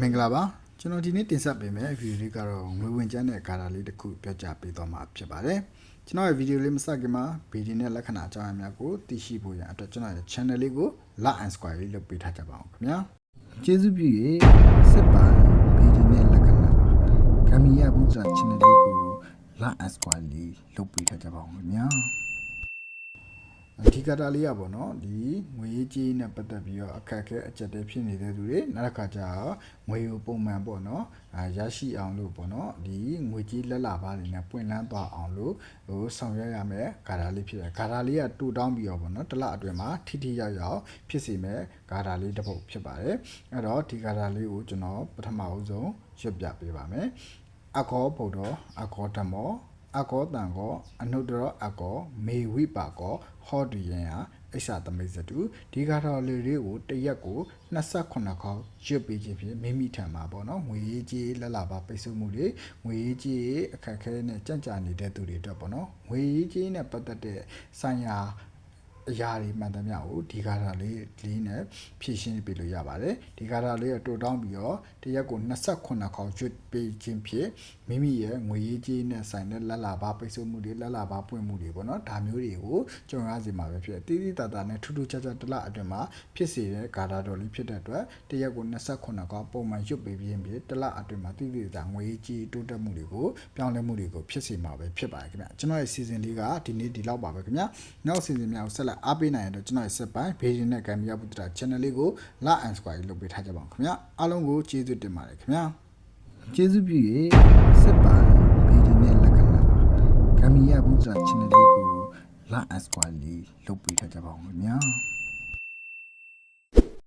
မင်္ဂလာပါကျွန်တော်ဒီနေ့တင်ဆက်ပေးမယ့်ဗီဒီယိုလေးကတော့ငွေဝင်ကျန်းတဲ့ကာတာလေးတစ်ခုပြောကြားပေးသွားမှာဖြစ်ပါတယ်ကျွန်တော်ရဲ့ဗီဒီယိုလေးမစခင်မှာဗီဒီယိုနဲ့လက္ခဏာအကြောင်းအရာများကိုသိရှိဖို့ရန်အတွက်ကျွန်တော်ရဲ့ channel လေးကို like and subscribe လေးလုပ်ပေးထားကြပါအောင်ခင်ဗျာကျေးဇူးပြု၍စစ်ပါဗီဒီယိုနဲ့လက္ခဏာဂမ်မီယာဘူးဇာ channel လေးကို like and subscribe လေးလုပ်ပေးထားကြပါအောင်ခင်ဗျာ ဒီကတာလေးရပါတော့ဒီငွေကြေးနဲ့ပတ်သက်ပြီးတော့အခက်အခဲအကျက်တဲဖြစ်နေတဲ့သူတွေနောက်တစ်ခါကျတော့ငွေကိုပုံမှန်ပေါ့နော်အာရရှိအောင်လို့ပေါ့နော်ဒီငွေကြေးလက်လာပါနေနဲ့ပွင့်လန်းသွားအောင်လို့ဟိုဆောင်ရွက်ရမယ်ဂါတာလေးဖြစ်တယ်ဂါတာလေးကတူတောင်းပြီးတော့ပေါ့နော်တစ်လအတွင်းမှာထိထိရောက်ရောက်ဖြစ်စီမယ်ဂါတာလေးတစ်ပုတ်ဖြစ်ပါတယ်အဲ့တော့ဒီဂါတာလေးကိုကျွန်တော်ပထမအဦးဆုံးရွတ်ပြပေးပါမယ်အခောဗုဒ္ဓအခောဓမ္မော အကောတံကောအနုတ္တရအကောမေဝိပါကောဟောတူယံဟာအိဆာသမိတ်စတုဒီကားတော်လေးတွေကိုတရက်ကို28ခေါက်ရွတ်ပေးခြင်းဖြင့်မိမိထံမှာပေါ့နော်ငွေရေးကြေးလက်လာပါပိတ်ဆို့မှုတွေငွေရေးကြေးအခက်အခဲနဲ့ကြံ့ကြာနေတဲ့သူတွေအတွက်ပေါ့နော်ငွေရေးကြေးနဲ့ပတ်သက်တဲ့ဆိုင်ရာ အရာတွေမှန်သမျှကိုဒီကားတာလေးလေးနဲ့ဖြည့်ရှင်းပေးလို့ရပါတယ်ဒီကားတာလေးကတိုးတောင်းပြီးတော့တရက်ကို28ခေါက်ကျွတ်ပေးခြင်းဖြင့်မိမိရဲ့ငွေရေးကြေးနဲ့ဆိုင်တဲ့လက်လာပါပိတ်ဆို့မှုတွေလက်လာပါပွင့်မှုတွေပေါ့နော်ဒါမျိုးတွေကိုကြုံရစီမှာပဲဖြစ်တယ်တီးတီးတာတာနဲ့ထူးထူးခြားခြားတစ်လအတွင်းမှာဖြစ်စေတဲ့ကာတာတော်လေးဖြစ်တဲ့အတွက်တရက်ကို28ခေါက်ပုံမှန်ရွတ်ပေးခြင်းဖြင့်တစ်လအတွင်းမှာတီးတီးတာငွေရေးကြေးတိုးတက်မှုတွေကိုပြောင်းလဲမှုတွေကိုဖြစ်စေမှာပဲဖြစ်ပါတယ်ခင်ဗျကျွန်တော်ရဲ့ season လေးကဒီနေ့ဒီလောက်ပါပဲခင်ဗျနောက် season များကိုဆက်လက်အားပေးနိုင်ရတော့ကျွန်တော်ရဲ့ set ပိုင်း Beijing နဲ့ Gambia ပုတ္တရာ channel လေးကို like and subscribe လုပ်ပေးထားကြပါအောင်ခင်ဗျအားလုံးကိုကျေးဇူးတင်ပါတယ်ခင်ဗျကျေးဇူးပြု၍စစ်ပါဗီဒီယိုနဲ့လက္ခဏာဂမ်မီယာဘူးဇာ channel လေးကို like and subscribe လေးလုပ်ပေးထားကြပါအောင်ခင်ဗျာ